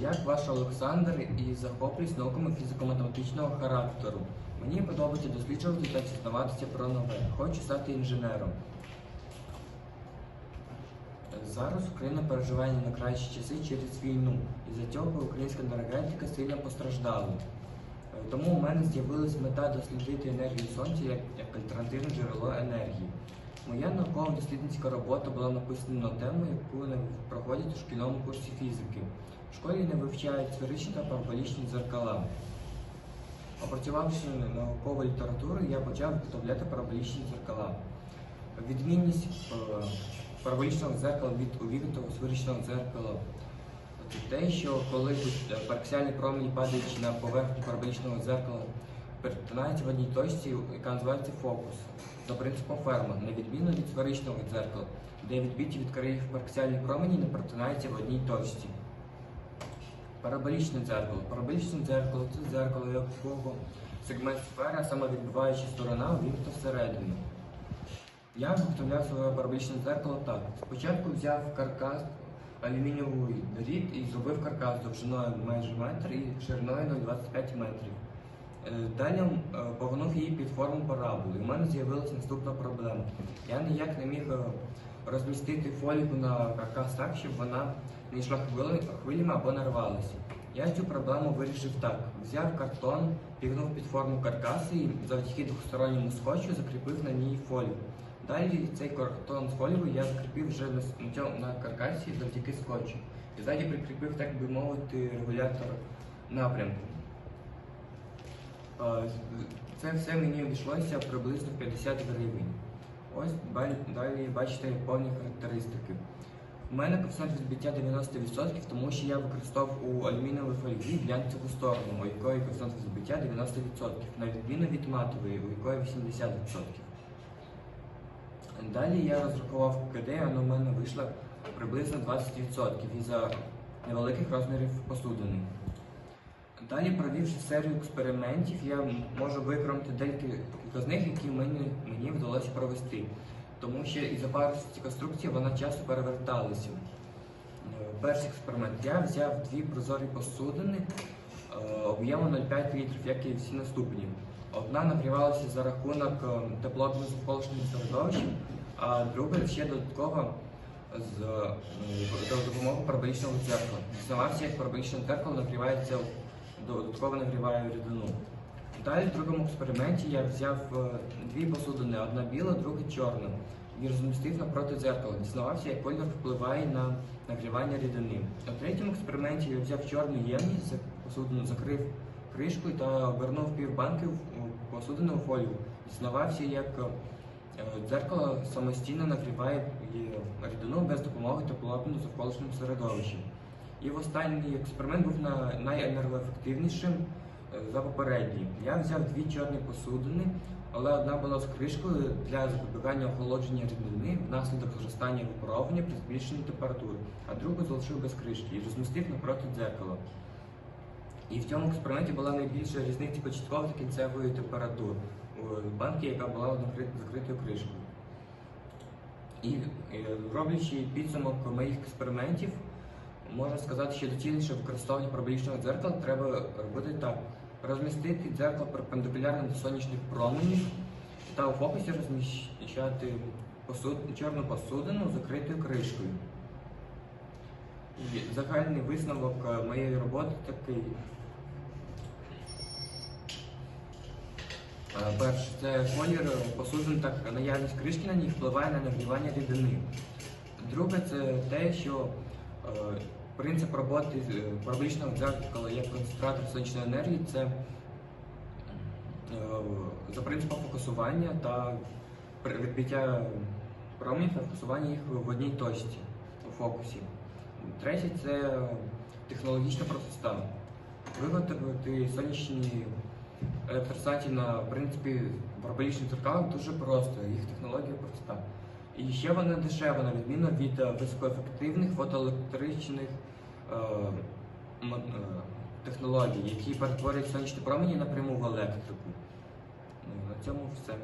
Як ваш Олександр і захоплююсь науками фізико-математичного характеру. Мені подобається досліджувати та дізнаватися про нове. Хочу стати інженером. Зараз Україна переживає не найкращі часи через війну. І за цього українська енергетика сильно постраждала. Е, Тому у мене з'явилась мета дослідити енергію сонця як, як альтернативне джерело енергії. Моя науково-дослідницька робота була написана на тему, яку не проходять у шкільному курсі фізики. В школі не вивчають сферичні та параболічні дзеркала. Опрацювавши наукову літературу, я почав виготовляти параболічні дзеркала. Відмінність е, параболічного дзеркала від увігнутого сферичного дзеркала це те, що коли е, параксіальні промені падаючи на поверхню параболічного дзеркала, перетинаються в одній точці, яка називається фокус, за принципом ферма, на відміну від сферичного дзеркала, де відбиті від країв параксіальні промені не перетинаються в одній точці. Параболічне дзеркало. Параболічне дзеркало це дзеркало, якого сегмент сфери, саме відбиваюча сторона, увігнута всередину. Я виготовляв своє параболічне дзеркало так. Спочатку взяв каркас алюмінієвий дріт і зробив каркас довжиною майже метр і шириною 0,25 метрів. Е, Далі е, погнув її під форму параболи. У мене з'явилася наступна проблема. Я ніяк не міг е, розмістити фольгу на каркас так, щоб вона не йшла хвилями або не рвалася. Я цю проблему вирішив так: взяв картон, пігнув під форму каркасу і завдяки двосторонньому скотчу закріпив на ній фольгу. Далі цей картон з фольгою я закріпив вже на каркасі завдяки скотчу. І ззаді прикріпив, так би мовити, регулятор напрямку. Це все мені обійшлося приблизно 50 гривень. Ось далі бачите повні характеристики. У мене коефіцієнт відбиття 90%, тому що я використовував у алюмінієвій фольгі глянцеву сторону, у якої коефіцієнт відбиття 90%, на відміну від матової, у якої 80%. Далі я розрахував КД, воно в мене вийшло приблизно 20% із-за невеликих розмірів посудини. Далі, провівши серію експериментів, я можу виконати декілька з них, які мені, мені вдалося провести. Тому що із-за конструкції вона часто переверталася. Е, Перший експеримент. Я взяв дві прозорі посудини е, об'ємом 0,5 літрів, як і всі наступні. Одна нагрівалася за рахунок е, теплотного навколишнього середовища, а друга ще додатково з за допомогою параболічного дзеркала. Дізнавався, як параболічне дзеркало нагрівається, додатково нагріває рідину. Далі в другому експерименті я взяв е, дві посудини, одна біла, друга чорна, і розмістив напроти дзеркала. Дізнавався, як колір впливає на нагрівання рідини. На третьому експерименті я взяв чорну ємність, посудину закрив кришкою та обернув півбанки в у посудину у фолію. Дізнавався, як е, дзеркало самостійно нагріває рідину без допомоги теплотного навколишнього середовища. І в останній експеримент був на найенергоефективнішим е, за попередній. Я взяв дві чорні посудини, але одна була з кришкою для запобігання охолодження рідини внаслідок зростання випаровування при збільшенні температури, а другу залишив без кришки і розмістив напроти дзеркала. І в цьому експерименті була найбільша різниця початкової та кінцевої температури у банки, яка була закритою кришкою. І е, роблячи підсумок моїх експериментів, можна сказати, що доцільніше використовування параболічного дзеркала треба робити так: розмістити дзеркало перпендикулярно до сонячних променів та у фокусі розміщати посуд... чорну посудину закритою кришкою. Загальний висновок е, моєї роботи такий. Е, Перше, це колір посудин, так наявність кришки на ній впливає на нагрівання рідини. Друге, це те, що е, принцип роботи з, е, параболічного дзеркала як концентратор сонячної енергії це е, за принципом фокусування та відбиття променів та фокусування їх в одній точці у фокусі. Третє це технологічна простота. Виготовити сонячні електростанції на принципі параболічних дзеркалах дуже просто, їх технологія проста. І ще вона дешева, на відміну від високоефективних фотоелектричних технологій, які перетворюють сонячні промені напряму в електрику. Ну, На цьому все.